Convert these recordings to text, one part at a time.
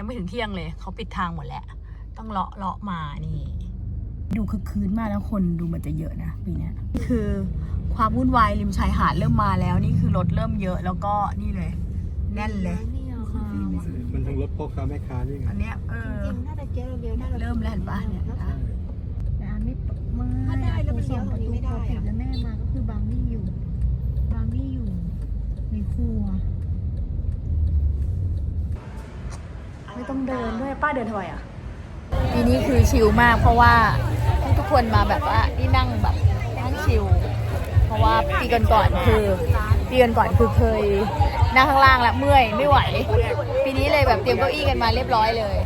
ยังไม่ถึงเที่ยงเลย เขาปิดทางหมดแล้ว ต้องเลาะเลาะมานี่ ดูคึกคืนมากแล้วคนดูเหมันจะเยอะนะปีเนี้ยคือความวุ่นวายริมชายหาดเริ่มมาแล้วนี่คือรถเริ่มเยอะแล้วก็นี่เลย แน่นเลย มันทั้งรถพ่อค้าแม่ค้านี่ไงอันเนี้ยเออจริงๆน่าจะเจ๊เร็วๆน่าจะเริ่มแล้วเห็นปะเนี่ยนะแต่อันไม่ไม่ถ้าได้แล้วมันเลี้ยวตรงนี้ไม่ได้ปิดอะแล้วแม่มาก็คือบางนี่อยู่ บางนี่อยู่ในครัว ไม่ ต้องเดินด้วยป้าเดินทำไมอะปีนี้คือชิลมากเพราะว่าให้ทุกคนมาแบบว่านี่นั่งแบบนั่งชิลเพราะว่าปีก่อนก่อนคือปีก่อนก่อนคือเคยนั่งข้างล่างแล้วเมื่อยไม่ไหว ปีนี้เลยแบบเตรียมเก้าอี้กันมาเรียบร้อยเลย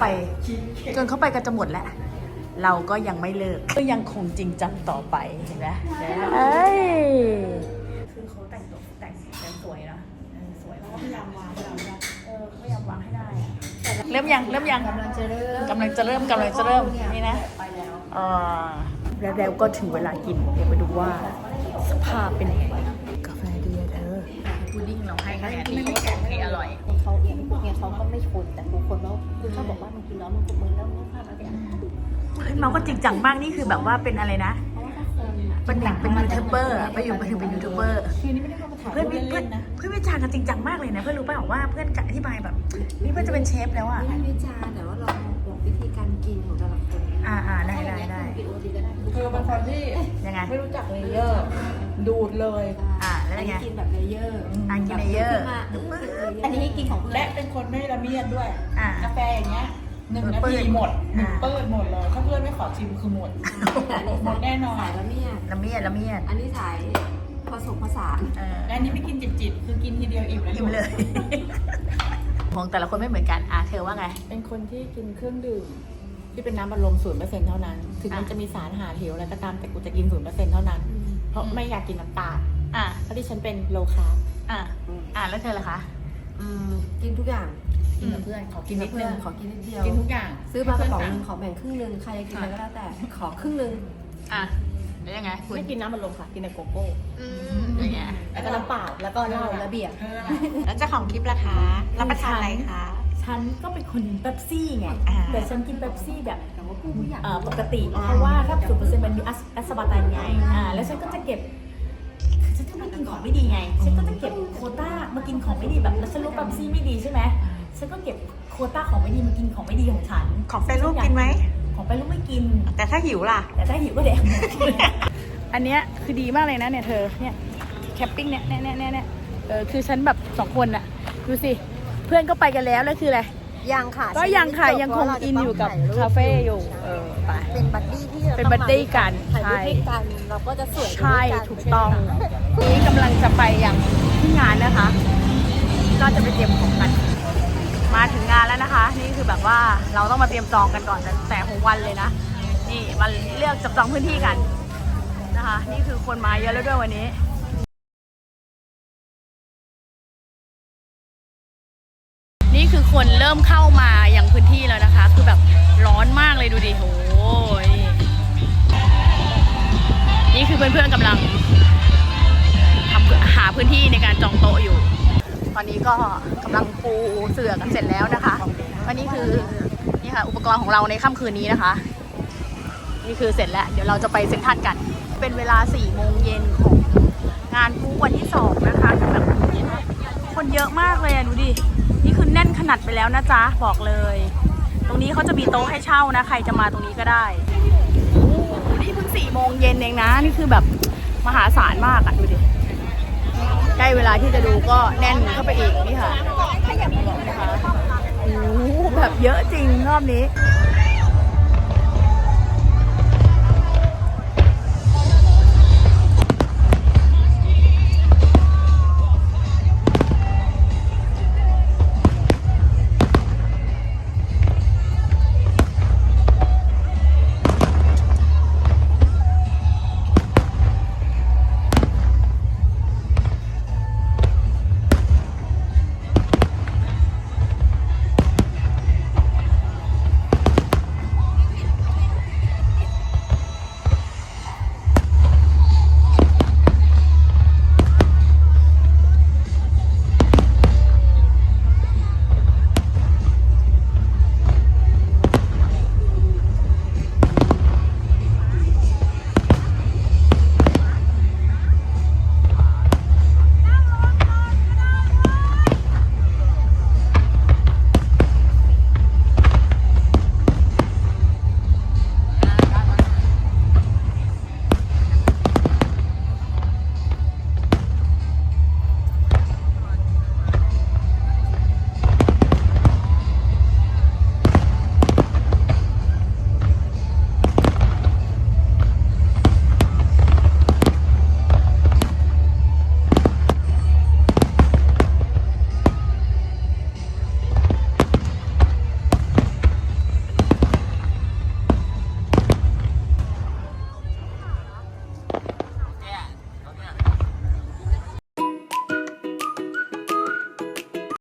ไป จนเขาไปกันจะหมดแล้ว เราก็ยังไม่เลิก ก็ยังคงจริงจังต่อไปเห็นไหมเอ้ยคือเขาแต่งตัวแต่งแต่งสวยนะเออสวยเขาพยายามวางให้เราได้เออเขาพยายามวางให้ได้อะเริ่มยังเริ่มยังกำลังจะเริ่มกำลังจะเริ่มกำลังจะเริ่มนี่นะอ่าแล้วแล้วก็ถึงเวลากินเดี๋ยวไปดูว่าสภาพเป็นยังไงกาแฟดีอะเธอพุดดิ้งเราให้คะแนนดีเขาบอกว่าอร่อย เขาเองพวกเนี้ยเขาก็ไม่ชนแต่บางคนเขาคือเขาบอกว่ามันกินแล้วมันมึนแล้วมันข้ามอะไรอย่างเงี้ยเฮ้ยเมาก็จริงจังมากนี่คือแบบว่าเป็นอะไรนะ เพราะว่าถ้าคนอะเป็นหนังเป็นยูทูบเบอร์อะไปอยู่ไปถึงเป็นยูทูบเบอร์ คืนนี้ไม่ได้เข้ามาถ่ายเพื่อนรูปเพื่อนเล่นๆนะเพื่อนวิจารณ์กันจริงจังมากเลยนะ เพื่อนรู้ป่ะบอกว่าเพื่อนอธิบายแบบ นี่เพื่อนจะเป็นเชฟแล้วอะ ไม่วิจารณ์แต่ว่าเราบอกวิธีการกินของแต่ละคนอ่าอ่าได้ได้ได้กินโอทีก็ได้คือเป็นคนที่ยังไง ไม่รู้จักเลเยอร์ดูดเลย อ่า แล้วไงกินแบบเลเยอร์อ่ากินเลเยอร์อันนี้ให้กินของเพื่อนและเป็นคนไม่ละเมียดด้วยอ่ากาแฟอย่างเงี้ยหนึ่งนาเปิทีดหมดหนึ่งอ่าเปิดหมดเลยถ้าเพื่อนไม่ขอชิมคือหมดหมดแน่นอนสายละเมียดละเมียดละเมียดอันนี้สายผสมผสานเออและอันนี้ไม่กินจิบๆคือกินทีเดียวอิ่มแล้วอิ่มเลย ของแต่ละคนไม่เหมือนกันอะเธอว่าไง เป็นคนที่กินเครื่องดื่มที่เป็นน้ำบัลลมศูนย์เปอร์เซ็นต์เท่านั้น ถึงมันอะจะมีสารอาหารเหวอะไรก็ตามแต่กูจะกินศูนย์เปอร์เซ็นต์เท่านั้น เพราะไม่อยากกินน้ำตาล อะเพราะที่ฉันเป็นโลคาร์บอะอะแล้วเธอล่ะคะ อืมกินทุกอย่างกินกับเพื่อนขอกินนิดนึงขอกินนิดเดียว กินทุกอย่าง ซื้อมากระป๋องหนึงขอแบ่งครึ่งหนึงใครจะกินอะไรก็แล้วแต่ขอครึ่งหนึงอะแล้วยังไงคุณไม่กินน้ำบัลลมค่ะ กินแต่โกโก้ อืมยังไงแล้วก็น้ำเปล่า แล้วก็เหล้าระเบียบเธออะไรแล้วเจ้าของคลิปล่ะคะรับประทานอะไรคะ ฉันก็เป็นคนเป๊ปซี่ไง อ่า แต่ฉันกินเป๊ปซี่แบบเอ่อปกติ เพราะว่าถ้าศูนย์เปอร์เซ็นต์มันมีแอสบาตันไงอ่าแล้วฉันก็จะเก็บฉัน ก็ไม่กินของไม่ดีไง ฉันก็จะเก็บโควต้ามากินของไม่ดีแบบแล้วฉันรู้เป๊ปซี่ไม่ดีใช่ไหมฉันก็เก็บโควต้าของไม่ดีมากินของไม่ดีของฉันของแฟนลูกกินไหม ของไปลูกไม่กิน แต่ถ้าหิวล่ะ แต่ถ้าหิวก็แดกอันเนี้ยคือดีมากเลยนะเนี่ยเธอเนี่ยแคมปิ้งเนี่ยเนี่ยเนี่ยเนี่ยเนี่ยเออคือฉันแบบสองคนอะดูสิ เพื่อนก็ไปกันแล้วแล้วคืออะไร ยังค่ะก็ยังค่ะ ยังคงอินอยู่กับคาเฟ่อยู่เออไปเป็นบัดดี้ที่ราเป็นบัดดี้กันถ่ายรูปใช่ให้กันเราก็จะสวยไปใช่ด้วยนถูกต้อง นี้กำลังจะไปยังที่งานนะคะ ก็จะไปเตรียมของกันมาถึงงานแล้วนะคะ นี่คือแบบว่าเราต้องมาเตรียมจองกันก่อนตั้งแต่หกวันเลยนะนี่มาเลือกจับจองพื้นที่กันนะคะ นี่คือคนมาเยอะแล้วด้วยวันนี้ คือคนเริ่มเข้ามาอย่างพื้นที่แล้วนะคะ คือแบบร้อนมากเลยดูดิโอ้ยนี่คือเพื่อนๆกำลังทำหาพื้นที่ในการจองโต๊ะอยู่ ตอนนี้ก็กำลังปูเสื่อกันเสร็จแล้วนะคะวันนี้คือนี่ค่ะอุปกรณ์ของเราในค่ำคืนนี้นะคะ นี่คือเสร็จแล้ว เดี๋ยวเราจะไปเซ็นทรัลกัน เป็นเวลา4ี่โมงเย็นของงานปูวันที่2นะคะแบบคนเยอะมากเลยอะดูดิ นี่คือแน่นขนาดไปแล้วนะจ๊ะ บอกเลย ตรงนี้เขาจะมีโต๊ะให้เช่านะ ใครจะมาตรงนี้ก็ได้โอ้นี่เพิ่งสี่โมงเย็นเองนะ นี่คือแบบมหาศาลมากอะดูดิ ใกล้เวลาที่จะดูก็แน่นเข้าไปอีกนี่ค่ะนะคะโอ้แบบเยอะจริงรอบนี้